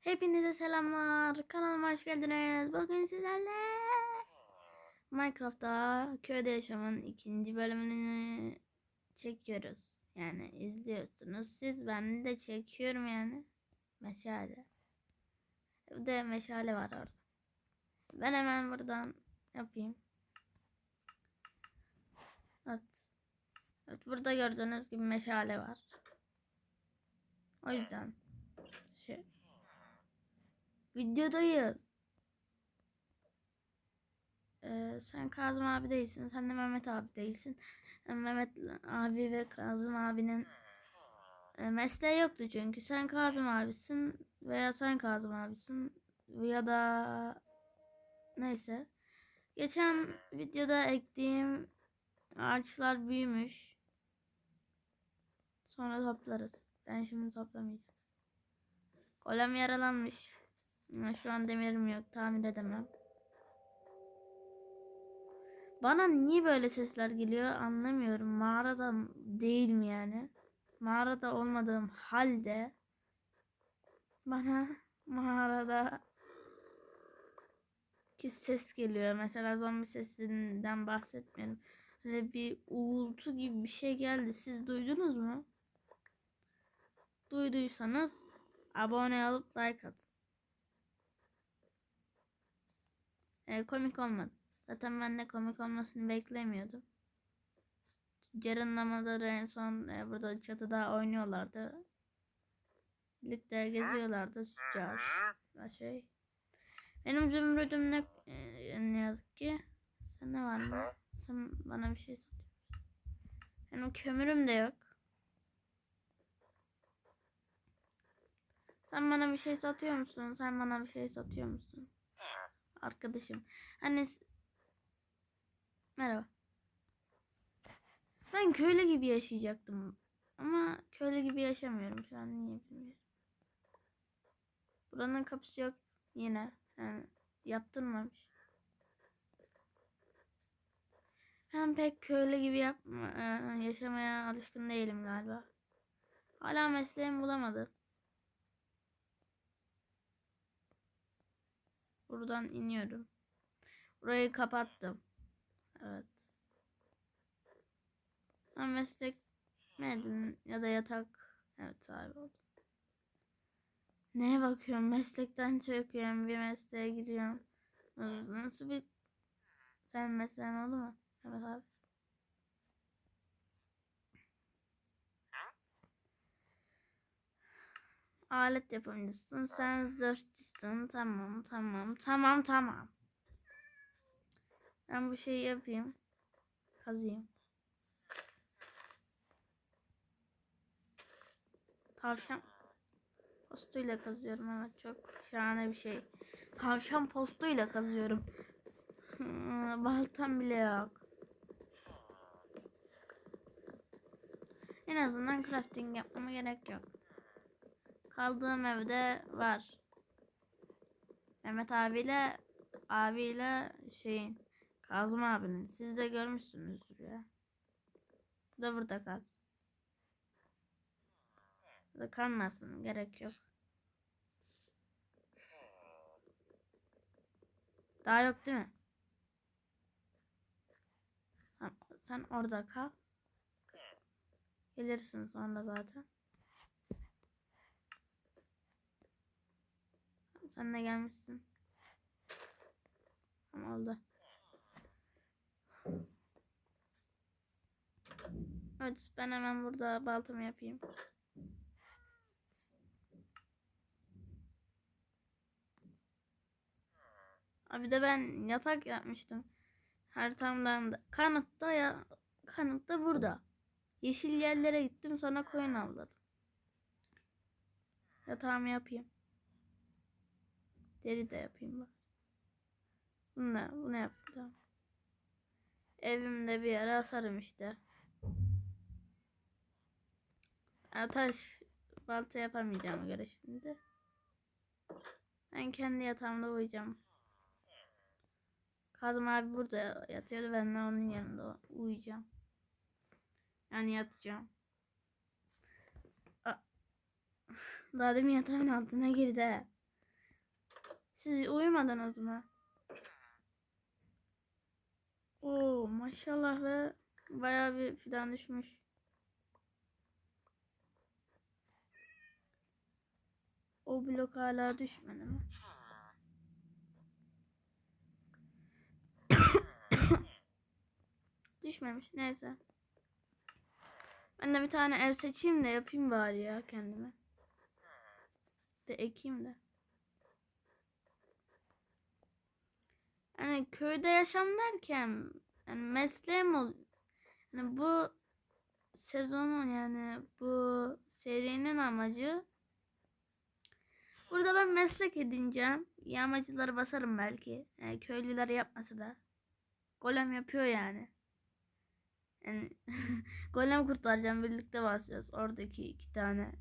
Hepinize selamlar. Kanalıma hoş geldiniz. Bugün sizlerle Minecraft'ta köyde yaşamın ikinci bölümünü çekiyoruz. Yani izliyorsunuz. Siz ben de çekiyorum yani. Meşale. Bir de meşale var orada. Ben hemen buradan yapayım. Evet. Evet burada gördüğünüz gibi meşale var. O yüzden şey Videodayız. Ee, sen Kazım abi değilsin. Sen de Mehmet abi değilsin. Ee, Mehmet abi ve Kazım abinin e, mesleği yoktu çünkü. Sen Kazım abisin veya sen Kazım abisin ya da neyse. Geçen videoda ektiğim ağaçlar büyümüş. Sonra toplarız. Ben şimdi toplamayacağım. Golem yaralanmış. Şu an demirim yok. Tamir edemem. Bana niye böyle sesler geliyor anlamıyorum. Mağarada değil mi yani? Mağarada olmadığım halde bana mağarada ki ses geliyor. Mesela zombi sesinden bahsetmiyorum. Böyle bir uğultu gibi bir şey geldi. Siz duydunuz mu? Duyduysanız abone olup like atın. E, komik olmadı. Zaten ben de komik olmasını beklemiyordum. Tüccarın lamaları en son e, burada çatıda oynuyorlardı. Birlikte geziyorlardı. Ya Şey. Benim zümrüdüm ne, e, ne yazık ki. Sen ne var mı? Sen bana bir şey satıyorsun. Benim kömürüm de yok. Sen bana bir şey satıyor musun? Sen bana bir şey satıyor musun? Arkadaşım. S- Merhaba. Ben köylü gibi yaşayacaktım. Ama köylü gibi yaşamıyorum şu an niye bilmiyorum. Buranın kapısı yok yine. Yani yaptırmamış. Ben pek köylü gibi yapma, e, yaşamaya alışkın değilim galiba. Hala mesleğimi bulamadım. Buradan iniyorum. Burayı kapattım. Evet. Ben meslek mi edin ya da yatak. Evet sahibi oldum. Neye bakıyorum? Meslekten çıkıyorum. Bir mesleğe giriyorum. Nasıl, bir... Sen mesleğin oldu mu? Evet abi. Alet yapımcısın. Sen zırhçısın. Tamam tamam tamam tamam. Ben bu şeyi yapayım. Kazıyım. Tavşan postuyla kazıyorum. Evet çok şahane bir şey. Tavşan postuyla kazıyorum. Hmm, Baltam bile yok. En azından crafting yapmama gerek yok. Kaldığım evde var. Mehmet abiyle abiyle şeyin Kazım abinin. Siz de görmüşsünüzdür ya. Bu da burada kaz. Burada kalmasın. Gerek yok. Daha yok değil mi? Sen orada kal. Gelirsin sonra zaten. Sen de gelmişsin. Tamam oldu. Evet ben hemen burada baltamı yapayım. Abi de ben yatak yapmıştım. Haritamdan da. Kanıtta ya. Kanıtta burada. Yeşil yerlere gittim sonra koyun avladım. Yatağımı yapayım. Deri de yapayım bak. Bunu da, bunu yapacağım. Evimde bir yere asarım işte. Ya taş balta yapamayacağım göre şimdi. Ben kendi yatağımda uyuyacağım. Kazım abi burada yatıyordu. Ben de onun yanında uyuyacağım. Yani yatacağım. Daha demin yatağın altına girdi. Siz uyumadınız mı? Oo maşallah ve bayağı bir fidan düşmüş. O blok hala düşmedi mi? Düşmemiş neyse. Ben de bir tane ev seçeyim de yapayım bari ya kendime. De ekeyim de. Yani köyde yaşam derken yani mesleğim ol yani bu sezonun yani bu serinin amacı burada ben meslek edineceğim. Yağmacıları basarım belki. Yani köylüler yapmasa da. Golem yapıyor yani. Yani golem kurtaracağım birlikte basacağız. Oradaki iki tane.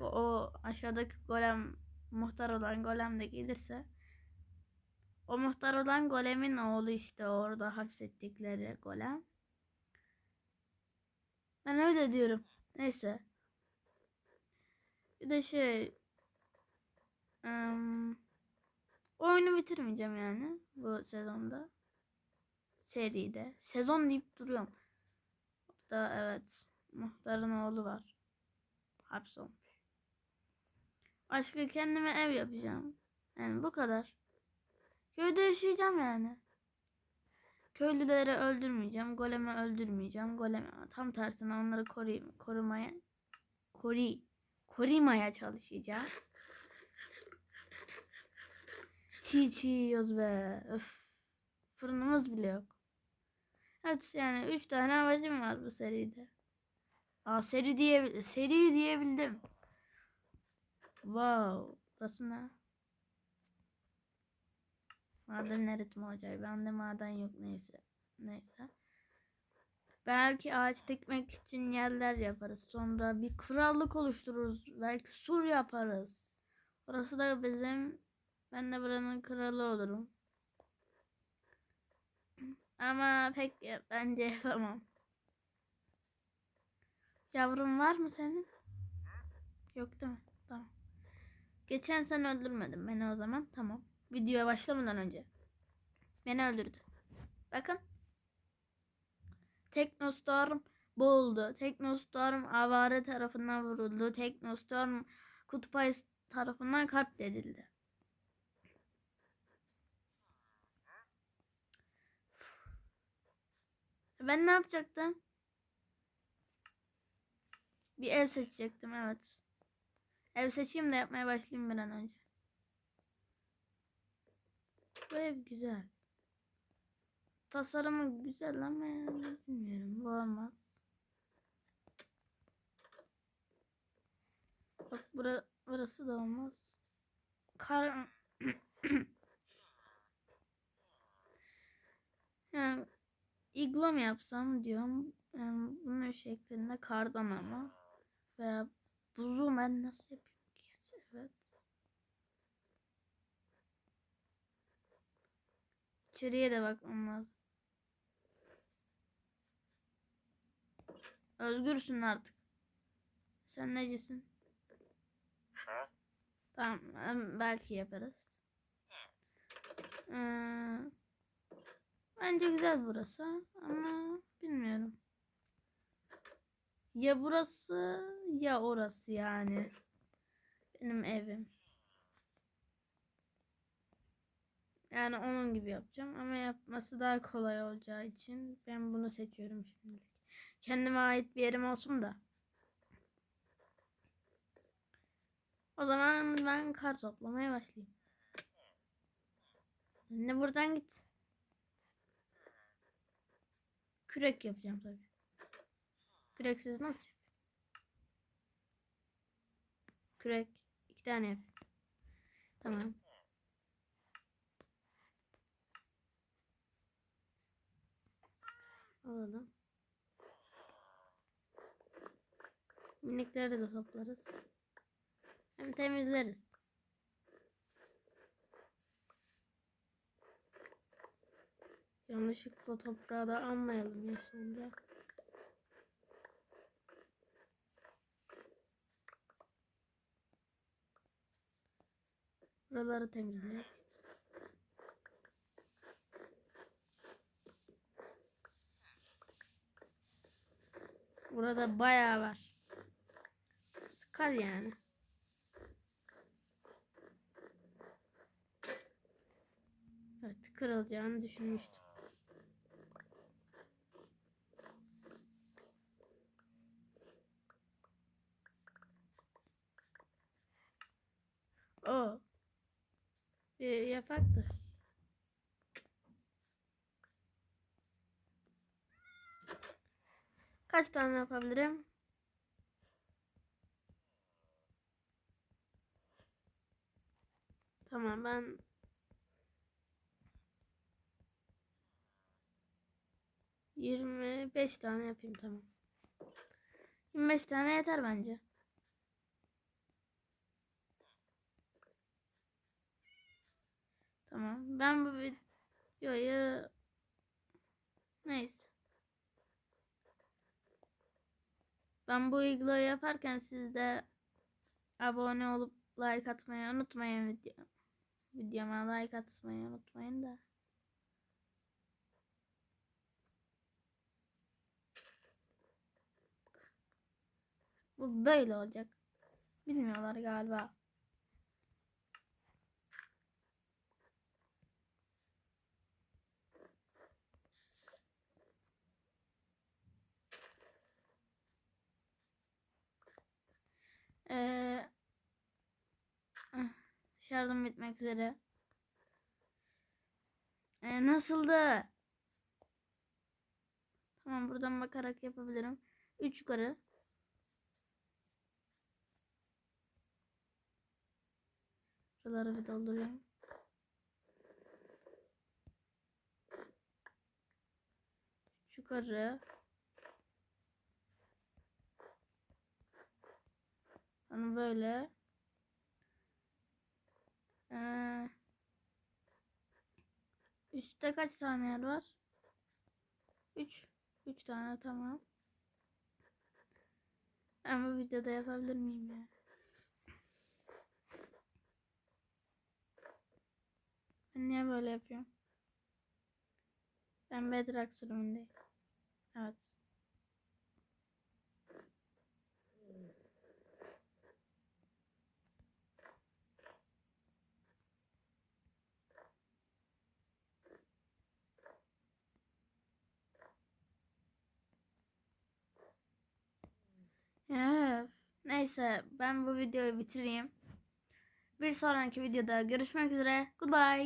O aşağıdaki golem muhtar olan golem de gelirse o muhtar olan golemin oğlu işte orada hapsettikleri golem. Ben öyle diyorum. Neyse. Bir de şey ım, oyunu bitirmeyeceğim yani bu sezonda. Seride. Sezon deyip duruyorum. Burada evet muhtarın oğlu var. Hapsolmuş. Başka kendime ev yapacağım. Yani bu kadar. Köyde yaşayacağım yani. Köylüleri öldürmeyeceğim. Golemi öldürmeyeceğim. Golemi tam tersine onları koruyayım, korumaya koruy korumaya çalışacağım. Çiğ çiğ yiyoruz be. Öf. Fırınımız bile yok. Evet yani 3 tane amacım var bu seride. Aa seri diye seri diyebildim. Wow. Burası ne? Maden eritme ocağı. Bende maden yok neyse. Neyse. Belki ağaç dikmek için yerler yaparız. Sonra bir krallık oluştururuz. Belki sur yaparız. Orası da bizim ben de buranın kralı olurum. Ama pek bence yapamam. Yavrum var mı senin? Yok değil mi? Tamam. Geçen sen öldürmedin beni o zaman. Tamam. Videoya başlamadan önce. Beni öldürdü. Bakın. Teknostorm boğuldu. Teknostorm avare tarafından vuruldu. Teknostorm kutup ayısı tarafından katledildi. Ben ne yapacaktım? Bir ev seçecektim evet. Ev seçeyim de yapmaya başlayayım bir an önce. Bu ev güzel. Tasarımı güzel ama yani bilmiyorum bu olmaz. Bak bura, burası da olmaz. Kar yani iglo mu yapsam diyorum. Yani bunun şeklinde kardan ama veya buzu ben nasıl yapayım ki? Evet. İçeriye de bakmam lazım. Özgürsün artık. Sen necisin? Tamam belki yaparız. Ee, bence güzel burası ama bilmiyorum. Ya burası ya orası yani. Benim evim. Yani onun gibi yapacağım ama yapması daha kolay olacağı için ben bunu seçiyorum şimdilik. Kendime ait bir yerim olsun da. O zaman ben kar toplamaya başlayayım. Sen de buradan git. Kürek yapacağım tabii. Küreksiz nasıl yap? Kürek. iki tane yap. Tamam. Alalım. Minikleri de toplarız. Hem temizleriz. Yanlışlıkla toprağı da almayalım ya sonra. Buraları temizleyelim. Burada bayağı var. Sıkar yani. Evet kırılacağını düşünmüştüm. O. Bir yapaktı. Kaç tane yapabilirim? Tamam ben Yirmi beş tane yapayım tamam. 25 tane yeter bence. Tamam. Ben bu videoyu neyse. Ben bu igloyu yaparken siz de abone olup like atmayı unutmayın video. Videoma like atmayı unutmayın da. Bu böyle olacak. Bilmiyorlar galiba. Ee, ah, şarjım bitmek üzere. Ee, nasıldı? Tamam buradan bakarak yapabilirim. 3 yukarı. Şuraları bir doldurayım. Üç yukarı. Hani böyle. Ee, üstte kaç tane yer var? 3. 3 tane tamam. Bu videoda yapabilir miyim ya? Ben niye böyle yapıyorum? Ben Bedrock sürümündeyim. Evet. Öf. Neyse ben bu videoyu bitireyim. Bir sonraki videoda görüşmek üzere. Goodbye.